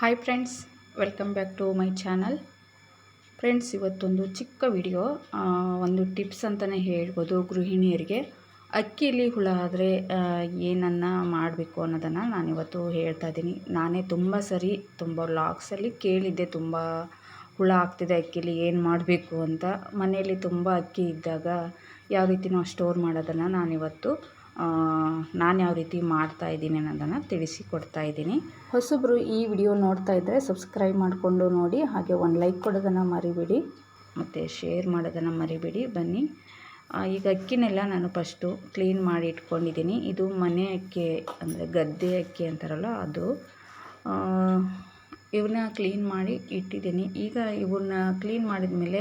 Hi friends welcome back to my channel friends ಇವತ್ತೊಂದು ಚಿಕ್ಕ video ಒಂದು ಟಿಪ್ಸ್ ಅಂತಲೇ ಹೇಳ್ಬೋದು ಗೃಹಿಣಿಯರಿಗೆ. ಅಕ್ಕಿಲಿ ಹುಳ ಆದರೆ ಏನನ್ನು ಮಾಡಬೇಕು ಅನ್ನೋದನ್ನು ನಾನಿವತ್ತು ಹೇಳ್ತಾ ಇದ್ದೀನಿ. ನಾನೇ ತುಂಬ ಸರಿ, ತುಂಬ ಲಾಗ್ಸಲ್ಲಿ ಕೇಳಿದ್ದೆ, ತುಂಬ ಹುಳ ಆಗ್ತಿದೆ ಅಕ್ಕಿಲಿ, ಏನು ಮಾಡಬೇಕು ಅಂತ. ಮನೆಯಲ್ಲಿ ತುಂಬ ಅಕ್ಕಿ ಇದ್ದಾಗ ಯಾವ ರೀತಿ ನಾವು ಸ್ಟೋರ್ ಮಾಡೋದನ್ನು ನಾನಿವತ್ತು ನಾನು ಯಾವ ರೀತಿ ಮಾಡ್ತಾ ಇದ್ದೀನಿ ಅನ್ನೋದನ್ನು ತಿಳಿಸಿಕೊಡ್ತಾ ಇದ್ದೀನಿ. ಹೊಸಬ್ರು ಈ ವಿಡಿಯೋ ನೋಡ್ತಾ ಇದ್ದರೆ ಸಬ್ಸ್ಕ್ರೈಬ್ ಮಾಡಿಕೊಂಡು ನೋಡಿ, ಹಾಗೆ ಒಂದು ಲೈಕ್ ಕೊಡೋದನ್ನು ಮರಿಬೇಡಿ. ಮತ್ತು ಶೇರ್ ಮಾಡೋದನ್ನು ಮರಿಬೇಡಿ, ಬನ್ನಿ. ಈಗ ಅಕ್ಕಿನೆಲ್ಲ ನಾನು ಫಸ್ಟು ಕ್ಲೀನ್ ಮಾಡಿ ಇಟ್ಕೊಂಡಿದ್ದೀನಿ. ಇದು ಮನೆ ಅಕ್ಕಿ ಅಂದರೆ ಗದ್ದೆ ಅಕ್ಕಿ ಅಂತಾರಲ್ಲ ಅದು. ಇವನ್ನ ಕ್ಲೀನ್ ಮಾಡಿ ಇಟ್ಟಿದ್ದೀನಿ. ಈಗ ಇವನ್ನ ಕ್ಲೀನ್ ಮಾಡಿದ ಮೇಲೆ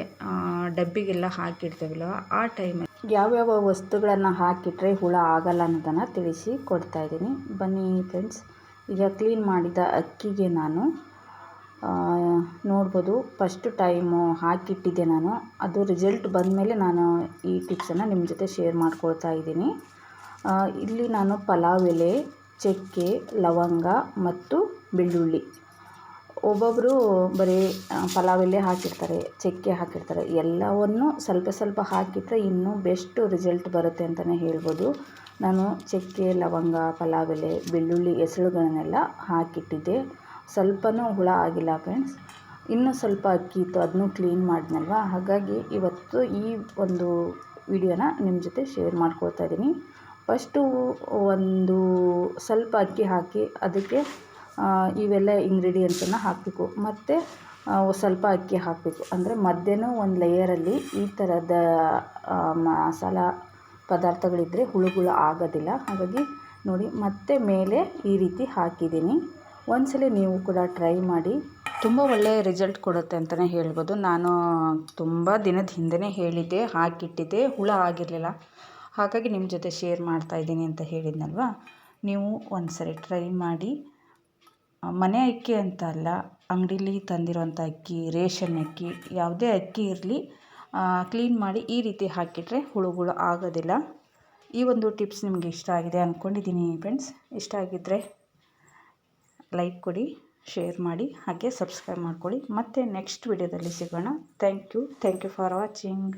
ಡಬ್ಬಿಗೆಲ್ಲ ಹಾಕಿಡ್ತೇವಲ್ಲ ಆ ಟೈಮಲ್ಲಿ ಯಾವ್ಯಾವ ವಸ್ತುಗಳನ್ನು ಹಾಕಿಟ್ರೆ ಹುಳ ಆಗಲ್ಲ ಅನ್ನೋದನ್ನು ತಿಳಿಸಿ ಕೊಡ್ತಾ ಇದ್ದೀನಿ. ಬನ್ನಿ ಫ್ರೆಂಡ್ಸ್ ಈಗ ಕ್ಲೀನ್ ಮಾಡಿದ ಅಕ್ಕಿಗೆ ನಾನು ನೋಡ್ಬೋದು ಫಸ್ಟ್ ಟೈಮು ಹಾಕಿಟ್ಟಿದ್ದೆ ನಾನು. ಅದು ರಿಸಲ್ಟ್ ಬಂದಮೇಲೆ ನಾನು ಈ ಟಿಪ್ಸನ್ನು ನಿಮ್ಮ ಜೊತೆ ಶೇರ್ ಮಾಡ್ಕೊಳ್ತಾ ಇದ್ದೀನಿ. ಇಲ್ಲಿ ನಾನು ಪಲಾವ್ ಎಲೆ, ಚಕ್ಕೆ, ಲವಂಗ ಮತ್ತು ಬೆಳ್ಳುಳ್ಳಿ. ಒಬ್ಬೊಬ್ಬರು ಬರೀ ಪಲಾವ್ ಎಲೆ ಹಾಕಿರ್ತಾರೆ, ಚಕ್ಕೆ ಹಾಕಿರ್ತಾರೆ, ಎಲ್ಲವನ್ನು ಸ್ವಲ್ಪ ಸ್ವಲ್ಪ ಹಾಕಿದರೆ ಇನ್ನೂ ಬೆಸ್ಟ್ ರಿಸಲ್ಟ್ ಬರುತ್ತೆ ಅಂತಲೇ ಹೇಳ್ಬೋದು. ನಾನು ಚಕ್ಕೆ, ಲವಂಗ ಪಲಾವ್ ಎಲೆ ಬೆಳ್ಳುಳ್ಳಿ ಹೆಸರುಗಳನ್ನೆಲ್ಲ ಹಾಕಿಟ್ಟಿದ್ದೆ. ಸ್ವಲ್ಪನೂ ಹುಳ ಆಗಿಲ್ಲ ಫ್ರೆಂಡ್ಸ್. ಇನ್ನೂ ಸ್ವಲ್ಪ ಅಕ್ಕಿ ಇತ್ತು, ಅದನ್ನೂ ಕ್ಲೀನ್ ಮಾಡಿದ್ನಲ್ವ? ಹಾಗಾಗಿ ಇವತ್ತು ಈ ಒಂದು ವಿಡಿಯೋನ ನಿಮ್ಮ ಜೊತೆ ಶೇರ್ ಮಾಡ್ಕೊಳ್ತಾ ಇದ್ದೀನಿ. ಫಸ್ಟು ಒಂದು ಸ್ವಲ್ಪ ಅಕ್ಕಿ ಹಾಕಿ ಅದಕ್ಕೆ ಇವೆಲ್ಲ ಇಂಗ್ರೀಡಿಯೆಂಟ್ಸನ್ನು ಹಾಕಬೇಕು. ಮತ್ತು ಸ್ವಲ್ಪ ಅಕ್ಕಿ ಹಾಕಬೇಕು. ಅಂದರೆ ಮಧ್ಯಾಹ್ನ ಒಂದು ಲೇಯರಲ್ಲಿ ಈ ಥರದ ಮಸಾಲ ಪದಾರ್ಥಗಳಿದ್ದರೆ ಹುಳುಗಳು ಆಗೋದಿಲ್ಲ. ಹಾಗಾಗಿ ನೋಡಿ, ಮತ್ತೆ ಮೇಲೆ ಈ ರೀತಿ ಹಾಕಿದ್ದೀನಿ. ಒಂದ್ಸಲ ನೀವು ಕೂಡ ಟ್ರೈ ಮಾಡಿ. ತುಂಬ ಒಳ್ಳೆಯ ರಿಸಲ್ಟ್ ಕೊಡುತ್ತೆ ಅಂತಲೇ ಹೇಳ್ಬೋದು. ನಾನು ತುಂಬ ದಿನದ ಹಿಂದೆಯೇ ಹೇಳಿದ್ದೆ, ಹಾಕಿಟ್ಟಿದ್ದೆ, ಹುಳ ಆಗಿರಲಿಲ್ಲ. ಹಾಗಾಗಿ ನಿಮ್ಮ ಜೊತೆ ಶೇರ್ ಮಾಡ್ತಾ ಇದ್ದೀನಿ ಅಂತ ಹೇಳಿದ್ನಲ್ವ? ನೀವು ಒಂದ್ಸರಿ ಟ್ರೈ ಮಾಡಿ. ಮನೆ ಅಕ್ಕಿ ಅಂತ ಅಲ್ಲ, ಅಂಗಡೀಲಿ ತಂದಿರೋಂಥ ಅಕ್ಕಿ, ರೇಷನ್ ಅಕ್ಕಿ, ಯಾವುದೇ ಅಕ್ಕಿ ಇರಲಿ ಕ್ಲೀನ್ ಮಾಡಿ ಈ ರೀತಿ ಹಾಕಿಟ್ರೆ ಹುಳುಗಳು ಆಗೋದಿಲ್ಲ. ಈ ಒಂದು ಟಿಪ್ಸ್ ನಿಮಗೆ ಇಷ್ಟ ಆಗಿದೆ ಅಂದ್ಕೊಂಡಿದ್ದೀನಿ ಫ್ರೆಂಡ್ಸ್ ಇಷ್ಟ ಆಗಿದ್ದರೆ ಲೈಕ್ ಕೊಡಿ ಶೇರ್ ಮಾಡಿ, ಹಾಗೆ ಸಬ್ಸ್ಕ್ರೈಬ್ ಮಾಡ್ಕೊಳ್ಳಿ. ಮತ್ತು ನೆಕ್ಸ್ಟ್ ವಿಡಿಯೋದಲ್ಲಿ ಸಿಗೋಣ. Thank you thank you for watching